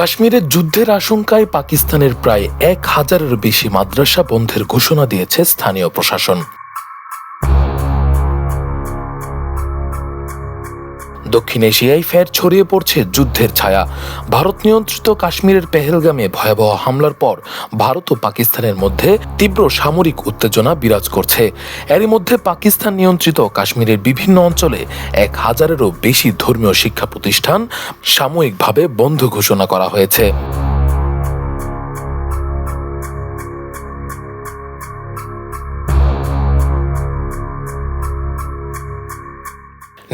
কাশ্মীরের যুদ্ধের আশঙ্কায় পাকিস্তানের প্রায় এক হাজারের বেশি মাদ্রাসা বন্ধের ঘোষণা দিয়েছে স্থানীয় প্রশাসন। দক্ষিণ এশিয়ায় ফের ছড়িয়ে পড়ছে যুদ্ধের ছায়া। ভারত নিয়ন্ত্রিত কাশ্মীরের পেহেলগামে ভয়াবহ হামলার পর ভারত ও পাকিস্তানের মধ্যে তীব্র সামরিক উত্তেজনা বিরাজ করছে। এরই মধ্যে পাকিস্তান নিয়ন্ত্রিত কাশ্মীরের বিভিন্ন অঞ্চলে এক হাজারেরও বেশি ধর্মীয় শিক্ষা প্রতিষ্ঠান সাময়িকভাবে বন্ধ ঘোষণা করা হয়েছে।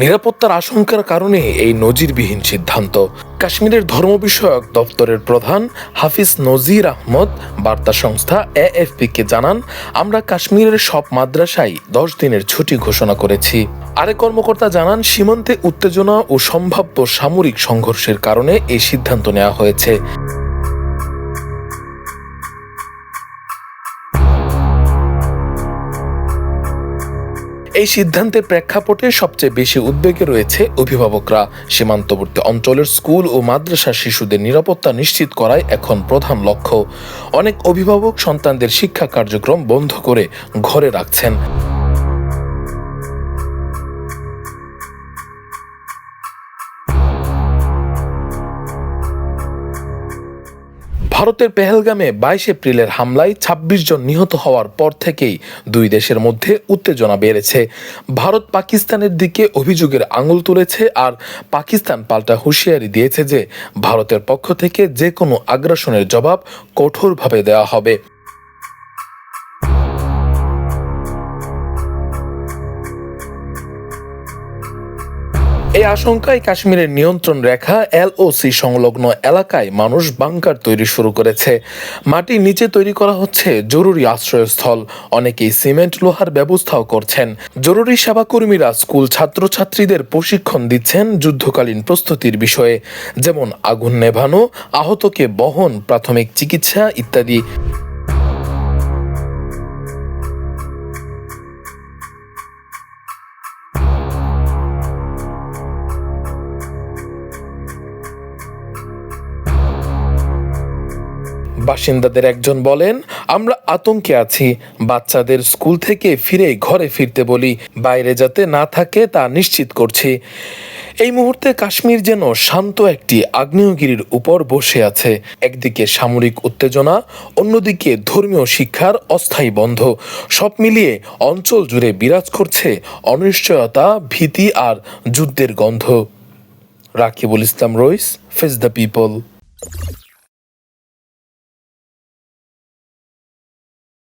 নিরাপত্তার আশঙ্কার কারণে এই নজিরবিহীন সিদ্ধান্ত। কাশ্মীরের ধর্ম বিষয়ক দপ্তরের প্রধান হাফিজ নজির আহমদ বার্তা সংস্থা এএফপিকে জানান, আমরা কাশ্মীরের সব মাদ্রাসায় দশ দিনের ছুটি ঘোষণা করেছি। আরেক কর্মকর্তা জানান, সীমান্তে উত্তেজনা ও সম্ভাব্য সামরিক সংঘর্ষের কারণে এই সিদ্ধান্ত নেওয়া হয়েছে। এই সিদ্ধান্তের প্রেক্ষাপটে সবচেয়ে বেশি উদ্বেগে রয়েছে অভিভাবকরা। সীমান্তবর্তী অঞ্চলের স্কুল ও মাদ্রাসা শিশুদের নিরাপত্তা নিশ্চিত করাই এখন প্রধান লক্ষ্য। অনেক অভিভাবক সন্তানদের শিক্ষা কার্যক্রম বন্ধ করে ঘরে রাখছেন। ভারতের পেহেলগামে বাইশ এপ্রিলের হামলায় ২৬ জন নিহত হওয়ার পর থেকেই দুই দেশের মধ্যে উত্তেজনা বেড়েছে। ভারত পাকিস্তানের দিকে অভিযোগের আঙুল তুলেছে আর পাকিস্তান পাল্টা হুঁশিয়ারি দিয়েছে যে, ভারতের পক্ষ থেকে যে কোনো আগ্রাসনের জবাব কঠোরভাবে দেওয়া হবে। এই আশঙ্কায় কাশ্মীরের নিয়ন্ত্রণ রেখা এলওসি সংলগ্ন এলাকায় মানুষ বাংকার তৈরি শুরু করেছে। মাটির নিচে তৈরি করা হচ্ছে জরুরি আশ্রয়স্থল। অনেকেই সিমেন্ট লোহার ব্যবস্থাও করছেন। জরুরি সেবাকর্মীরা স্কুল ছাত্রছাত্রীদের প্রশিক্ষণ দিচ্ছেন যুদ্ধকালীন প্রস্তুতির বিষয়ে, যেমন আগুন নেভানো, আহতকে বহন, প্রাথমিক চিকিৎসা ইত্যাদি। বাসিন্দাদের একজন বলেন, আমরা আতঙ্কে আছি। বাচ্চাদের স্কুল থেকে ফিরে ঘরে ফিরতে বলি। বাইরে যাতে না থাকে তা নিশ্চিত করছি। এই মুহূর্তে কাশ্মীর যেন শান্ত একটি আগ্নেয়গিরির উপর বসে আছে। একদিকে সামরিক উত্তেজনা, অন্যদিকে ধর্মীয় শিক্ষার অস্থায়ী বন্ধ। সব মিলিয়ে অঞ্চল জুড়ে বিরাজ করছে অনিশ্চয়তা, ভীতি আর যুদ্ধের গন্ধ। Rakibul Islam Rais, face the people.